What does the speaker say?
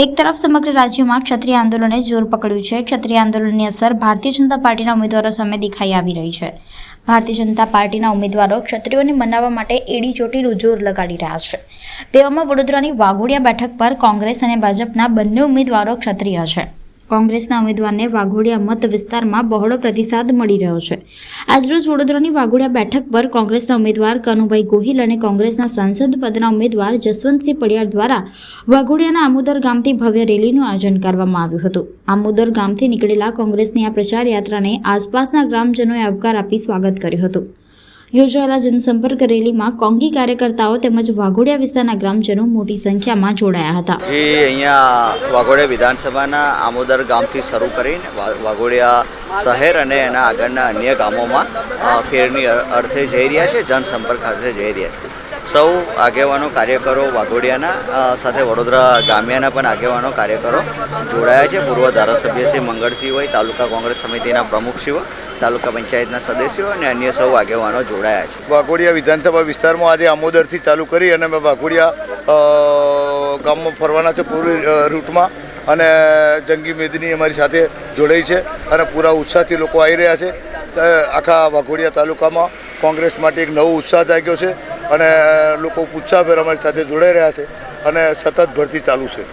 એક તરફ સમગ્ર રાજ્યમાં ક્ષત્રિય આંદોલને જોર પકડ્યું છે. ક્ષત્રિય આંદોલનની અસર ભારતીય જનતા પાર્ટીના ઉમેદવારો સામે દેખાઈ આવી રહી છે. ભારતીય જનતા પાર્ટીના ઉમેદવારો ક્ષત્રિયોને મનાવવા માટે એડી ચોટીનું જોર લગાડી રહ્યા છે. તેવામાં વડોદરાની વાઘોડિયા બેઠક પર કોંગ્રેસ અને ભાજપના બંને ઉમેદવારો ક્ષત્રિય છે. કોંગ્રેસના ઉમેદવારને વાઘોડિયા મત વિસ્તારમાં બહોળો પ્રતિસાદ મળી રહ્યો છે. આજરોજ વડોદરાની વાઘોડિયા બેઠક પર કોંગ્રેસના ઉમેદવાર કનુભાઈ ગોહિલ અને કોંગ્રેસના સાંસદ પદના ઉમેદવાર જસવંતસિંહ પડિયાર દ્વારા વાઘોડિયાના આમોદર ગામથી ભવ્ય રેલીનું આયોજન કરવામાં આવ્યું હતું. આમોદર ગામથી નીકળેલા કોંગ્રેસની આ પ્રચાર યાત્રાને આસપાસના ગ્રામજનોએ આવકાર આપી સ્વાગત કર્યું હતું. યોજાયેલા જનસંપર્ક રેલીમાં કોંગી કાર્યકર્તાઓ તેમજ વાઘોડિયા વિસ્તારના ગ્રામજનો મોટી સંખ્યામાં જોડાયા હતા. જે, અહીંયા વાઘોડિયા વિધાનસભાના આમોદર ગામથી શરૂ કરીને વાઘોડિયા શહેર અને એના આગળના અન્ય ગામોમાં ફેરની અર્થે જઈ રહ્યા છે, જનસંપર્ક અર્થે જઈ રહ્યા છે. સૌ આગેવાનો કાર્યકરો વાઘોડિયાના સાથે વડોદરા ગામિયાના પણ આગેવાનો કાર્યકરો જોડાયા છે. પૂર્વ ધારાસભ્ય શ્રી મંગળસિંહ હોય, તાલુકા કોંગ્રેસ સમિતિના પ્રમુખશ્રીઓ તાલુકા પંચાયતના સદસ્યો અને અન્ય સૌ આગેવાનો જોડાયા છે. વાઘોડિયા વિધાનસભા વિસ્તારમાં આજે આમોદરથી ચાલુ કરી અને અમે વાઘોડિયા ગામમાં ફરવાના છે પૂરી રૂટમાં અને જંગી મેદની અમારી સાથે જોડાઈ છે અને પૂરા ઉત્સાહથી લોકો આવી રહ્યા છે. આખા વાઘોડિયા તાલુકામાં કોંગ્રેસ માટે એક નવો ઉત્સાહ જાગ્યો છે. અને લોકો ઉત્સાહભેર અમારી સાથે જોડાઈ રહ્યા છે અને સતત ભરતી ચાલુ છે.